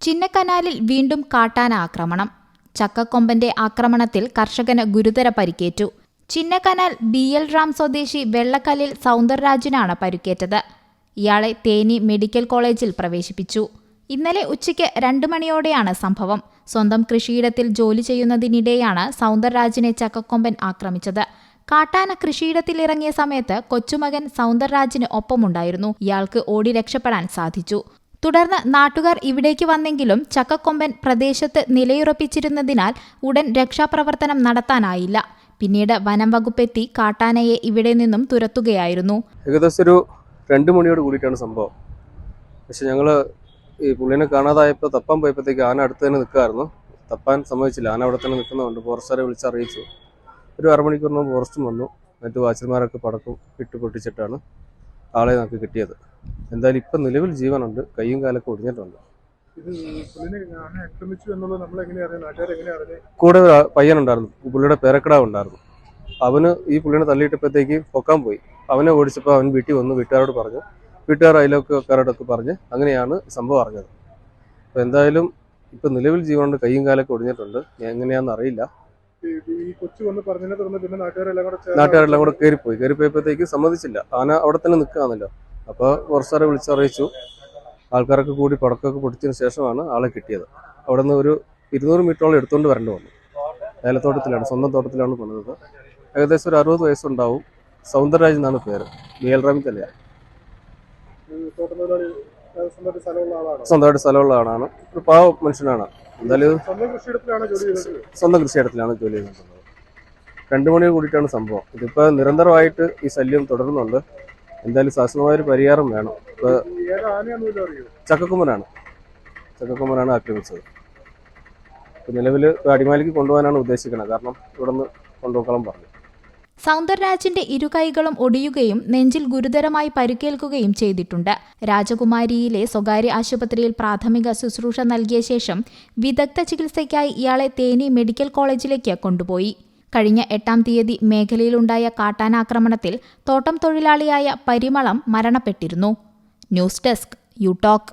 ചിന്നക്കനാലിൽ വീണ്ടും കാട്ടാന ആക്രമണം. ചക്കക്കൊമ്പന്റെ ആക്രമണത്തിൽ കർഷകന് ഗുരുതര പരിക്കേറ്റു. ചിന്നക്കനാൽ ബി എൽ റാം സ്വദേശി വെള്ളക്കല്ലിൽ സൗന്ദർരാജിനാണ് പരിക്കേറ്റത്. ഇയാളെ തേനി മെഡിക്കൽ കോളേജിൽ പ്രവേശിപ്പിച്ചു. ഇന്നലെ ഉച്ചയ്ക്ക് രണ്ട് മണിയോടെയാണ് സംഭവം. സ്വന്തം കൃഷിയിടത്തിൽ ജോലി ചെയ്യുന്നതിനിടെയാണ് സൗന്ദർരാജിനെ ചക്കക്കൊമ്പൻ ആക്രമിച്ചത്. കാട്ടാന കൃഷിയിടത്തിൽ ഇറങ്ങിയ സമയത്ത് കൊച്ചുമകൻ സൗന്ദർരാജിന് ഒപ്പമുണ്ടായിരുന്നു. ഇയാൾക്ക് ഓടി രക്ഷപ്പെടാൻ സാധിച്ചു. തുടർന്ന് നാട്ടുകാർ ഇവിടേക്ക് വന്നെങ്കിലും ചക്കക്കൊമ്പൻ പ്രദേശത്ത് നിലയുറപ്പിച്ചിരുന്നതിനാൽ ഉടൻ രക്ഷാപ്രവർത്തനം നടത്താനായില്ല. പിന്നീട് വനം വകുപ്പെത്തി കാട്ടാനയെ ഇവിടെ നിന്നും തുരത്തുകയായിരുന്നു. ഏകദേശം ഒരു രണ്ട് മണിയോട് കൂടിയിട്ടാണ് സംഭവം. പക്ഷെ ഞങ്ങൾ ഈ പുള്ളിനെ കാണാതായപ്പോൾ തപ്പാൻ പോയപ്പോഴത്തേക്ക് ആന അടുത്ത് തന്നെ നിൽക്കുമായിരുന്നു തപ്പാൻ സമ്മതിച്ചില്ല. ആന അവിടെ തന്നെ നിൽക്കുന്നതുകൊണ്ട് ഫോറസ്റ്റുകാരെ വിളിച്ചറിയിച്ചു ഒരു അരമണിക്കൂറിനും ഫോറസ്റ്റും വന്നു. മറ്റു വാച്ചർമാരൊക്കെ പടക്കം ഇട്ട് പൊട്ടിച്ചിട്ടാണ് ആളെ നമുക്ക് കിട്ടിയത്. എന്തായാലും ഇപ്പം നിലവിൽ ജീവനുണ്ട്. കൈയും കാലൊക്കെ ഒടിഞ്ഞിട്ടുണ്ട്. കൂടെ പയ്യനുണ്ടായിരുന്നു. പുള്ളിയുടെ പേരക്കിടാവ് ഉണ്ടായിരുന്നു അവന് ഈ പുള്ളിനെ തള്ളിയിട്ടപ്പോഴത്തേക്ക് പൊക്കാൻ പോയി. അവനെ ഓടിച്ചപ്പോൾ അവൻ വീട്ടിൽ വന്നു. വീട്ടുകാരോട് പറഞ്ഞു. വീട്ടുകാർ അയലോക്കാരോടൊക്കെ പറഞ്ഞ് അങ്ങനെയാണ് സംഭവം അറിഞ്ഞത്. അപ്പോൾ എന്തായാലും ഇപ്പം നിലവിൽ ജീവനുണ്ട്. കൈയും കാലൊക്കെ ഒടിഞ്ഞിട്ടുണ്ട്. എങ്ങനെയാണെന്ന് അറിയില്ല. ഈ കൊച്ചു വന്ന് പറഞ്ഞതിനെ തുടർന്ന് പിന്നെ നാട്ടുകാരെല്ലാം കൂടെ നാട്ടുകാരെല്ലാം കൂടെ കയറിപ്പോയി കയറിപ്പോയപ്പോഴത്തേക്ക് സമ്മതിച്ചില്ല. ആന അവിടെ തന്നെ നിൽക്കുകയാണല്ലോ. അപ്പോൾ ഫോറസ്റ്റുകാരെ വിളിച്ചറിയിച്ചു. ആൾക്കാരൊക്കെ കൂടി പടക്കമൊക്കെ പൊടിച്ചതിന് ശേഷമാണ് ആളെ കിട്ടിയത്. അവിടെ നിന്ന് ഒരു ഇരുന്നൂറ് മീറ്ററോളം എടുത്തുകൊണ്ട് വരേണ്ടി വന്നു. ഏലത്തോട്ടത്തിലാണ് സ്വന്തം തോട്ടത്തിലാണ് പണിതത്. ഏകദേശം ഒരു അറുപത് വയസ്സുണ്ടാവും. സൗന്ദരരാജ് എന്നാണ് പേര്. മേൽറാമി തലയാണ് സ്വന്തമായിട്ട് സ്ഥലമുള്ള ആളാണ്. ഒരു പാവ മനുഷ്യനാണ്. എന്തായാലും സ്വന്തം കൃഷിയിടത്തിലാണ് ജോലി ചെയ്തിട്ടുള്ളത് രണ്ടു മണി കൂടിയിട്ടാണ് സംഭവം. ഇതിപ്പോൾ നിരന്തരമായിട്ട് ഈ ശല്യം തുടരുന്നുണ്ട്. എന്തായാലും ശാസ്ത്രമായൊരു പരിഹാരം വേണം. ഇപ്പോൾ അറിയോ ചക്കക്കുമ്മനാണ്. ചക്കക്കുമ്മനാണ് ആക്രമിച്ചത്. ഇപ്പൊ നിലവിൽ അടിമാലിക്ക് കൊണ്ടുപോകാനാണ് ഉദ്ദേശിക്കുന്നത് കാരണം ഇവിടെ നിന്ന് കൊണ്ടുപോക്കണം പറഞ്ഞു. സൗന്ദർരാജിന്റെ ഇരുകൈകളും ഒടിയുകയും നെഞ്ചിൽ ഗുരുതരമായി പരിക്കേൽക്കുകയും ചെയ്തിട്ടുണ്ട്. രാജകുമാരിയിലെ സ്വകാര്യ ആശുപത്രിയിൽ പ്രാഥമിക ശുശ്രൂഷ നൽകിയ ശേഷം വിദഗ്ധ ചികിത്സയ്ക്കായി ഇയാളെ തേനി മെഡിക്കൽ കോളേജിലേക്ക് കൊണ്ടുപോയി. കഴിഞ്ഞ എട്ടാം തീയതി മേഖലയിലുണ്ടായ കാട്ടാനാക്രമണത്തിൽ തോട്ടം തൊഴിലാളിയായ Parimalam മരണപ്പെട്ടിരുന്നു. News desk you talk